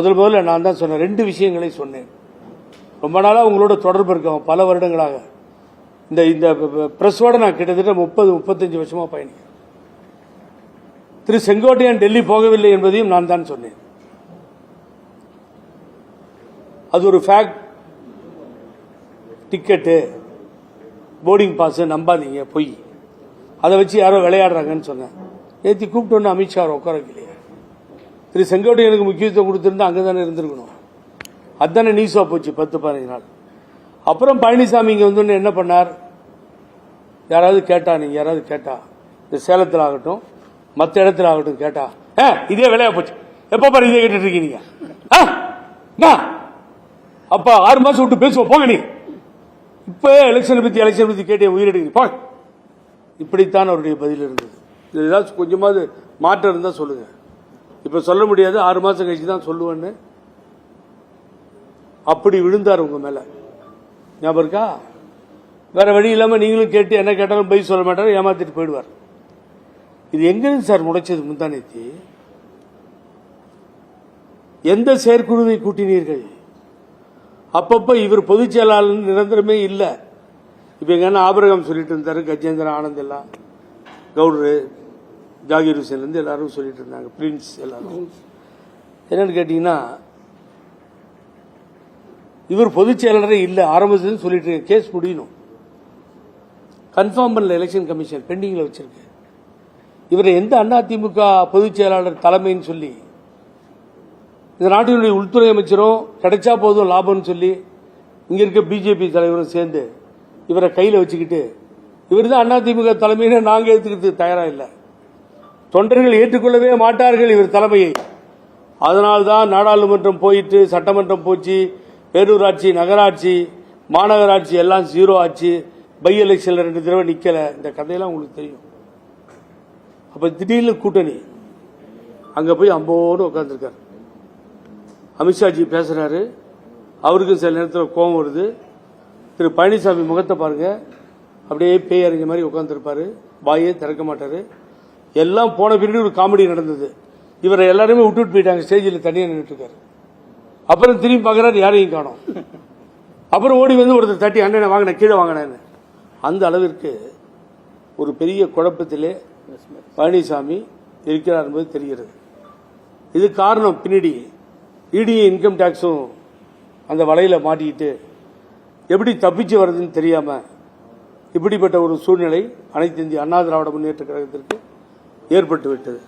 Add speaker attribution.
Speaker 1: முதல் முதல்ல நான் தான் சொன்னேன் ரெண்டு விஷயங்களை சொன்னேன். ரொம்ப நாளாக உங்களோட தொடர்பு இருக்கோம் பல வருடங்களாக. இந்த இந்த பிரஸோட நான் கிட்டத்தட்ட முப்பது முப்பத்தஞ்சு வருஷமா பயணிக்கிறேன். திரு செங்கோட்டையன் டெல்லி போகவில்லை என்பதையும் நான் தான் சொன்னேன். அது ஒரு ஃபேக்ட் டிக்கெட்டு போர்டிங் பாஸ் நம்பாதீங்க பொய். அதை வச்சு யாரோ விளையாடுறாங்கன்னு சொன்னேன். நேற்று கூப்பிட்டு ஒன்று அமித்ஷா உட்கார வைக்கலையே. திரு செங்கோட்டையனுக்கு முக்கியத்துவம் கொடுத்திருந்தா அங்கே தானே இருந்திருக்கணும். அதானே நியூஸாக போச்சு பத்து பதினஞ்சு நாள். அப்புறம் பழனிசாமி இங்கே வந்து என்ன பண்ணார்? யாராவது கேட்டா நீங்கள் யாராவது கேட்டா? இந்த சேலத்தில் ஆகட்டும் மற்ற இடத்துல ஆகட்டும் கேட்டா ஆ இதே விலையாக போச்சு? எப்போ பாரு இதே கேட்டுட்டு இருக்கீங்க. ஆ? அப்பா ஆறு மாதம் விட்டு பேசுவோம் போங்க நீ இப்போ எலெக்ஷனை பற்றி எலெக்ஷன் பற்றி கேட்டே உயிரிடுங்க போங்க. இப்படித்தான் அவருடைய பதில் இருந்தது. இதில் ஏதாச்சும் கொஞ்சமாவது மாற்றம் இருந்தால் சொல்லுங்கள் இப்ப சொல்ல முடியாது ஆறு மாசம் கழிச்சு தான் சொல்லுவேன்னு. அப்படி விழுந்தார் உங்க மேல. ஞாபகம் இருக்கா? வேற வழி இல்லாம நீங்களும் கேட்டு என்ன கேட்டாலும் பதில் சொல்ல மாட்டாரு ஏமாத்திட்டு போயிடுவார். இது எங்கிருந்து சார் முளைச்சது முந்தானேத்தி எந்த செயற்குழுவை கூட்டினீர்கள்? அப்பப்ப இவர் பொதுச் செயலாளர் நிரந்தரமே இல்லை. இப்ப எங்க ஆபரகம் சொல்லிட்டு இருந்தாரு கஜேந்திரன் ஆனந்த் எல்லாம். கவுடரு ஜாகிர் ஹுசேன்ல இருந்து எல்லாரும் சொல்லிட்டு இருந்தாங்க பிரின்ஸ் எல்லாரும். என்னன்னு கேட்டீங்கன்னா இவர் பொதுச் செயலாளரே இல்ல ஆரம்பத்துல சொல்லிட்டு கேஸ் முடியணும். கன்ஃபார்ம் பண்ணல எலெக்ஷன் கமிஷன் பெண்டிங்ல வச்சிருக்கு. இவரை எந்த அண்ணா திமுக பொதுச் செயலாளர் தலைமைன்னு சொல்லி இந்த நாட்டினுடைய உள்துறை அமைச்சரும் கிடைச்சா போதும் லாபம்னு சொல்லி இங்க இருக்க பிஜேபி தலைவரும் சேர்ந்து இவரை கையில வச்சுக்கிட்டு இவர் தான் அதிமுக தலைமையில நாங்க ஏத்துக்கிறதுக்கு தயாரா இல்லை. தொண்டர்கள் ஏற்றுக்கொள்ளவே மாட்டார்கள் இவர் தலைமையை. அதனால்தான் நாடாளுமன்றம் போயிட்டு சட்டமன்றம் போச்சு பேரூராட்சி நகராட்சி மாநகராட்சி எல்லாம் ஜீரோ ஆச்சு. பை எலெக்ஷன்ல ரெண்டு தடவை நிக்கல. இந்த கதையெல்லாம் உங்களுக்கு தெரியும். அப்ப திடீர்னு கூட்டணி. அங்க போய் அம்போன்னு உட்காந்துருக்காரு அமித்ஷாஜி பேசுறாரு. அவருக்கும் சில நேரத்தில் கோபம் வருது. திரு பழனிசாமி முகத்தை பாருங்க. அப்படியே பேய் அறிஞ்ச மாதிரி உட்காந்துருப்பாரு வாயே திறக்க மாட்டாரு. எல்லாம் போன பின்னாடி ஒரு காமெடி நடந்தது. இவரை எல்லாருமே விட்டுட்டு போயிட்டாங்க. ஸ்டேஜில் தனியாக நின்றுட்டு அப்புறம் திரும்பி பார்க்குறாரு யாரையும் காணோம். அப்புறம் ஓடி வந்து ஒருத்தர் தட்டி அண்ணனை வாங்கின கீழே வாங்கினேன்னு. அந்த அளவிற்கு ஒரு பெரிய குழப்பத்திலே பழனிசாமி இருக்கிறார் என்பது தெரிகிறது. இது காரணம் பின்னாடி. இடி இன்கம் டேக்ஸும் அந்த வலையில் மாட்டிக்கிட்டு எப்படி தப்பிச்சு வர்றதுன்னு தெரியாமல் இப்படிப்பட்ட ஒரு சூழ்நிலை அனைத்து இந்திய அண்ணா திராவிட முன்னேற்ற கழகத்திற்கு ஏற்பட்டுவிட்டது.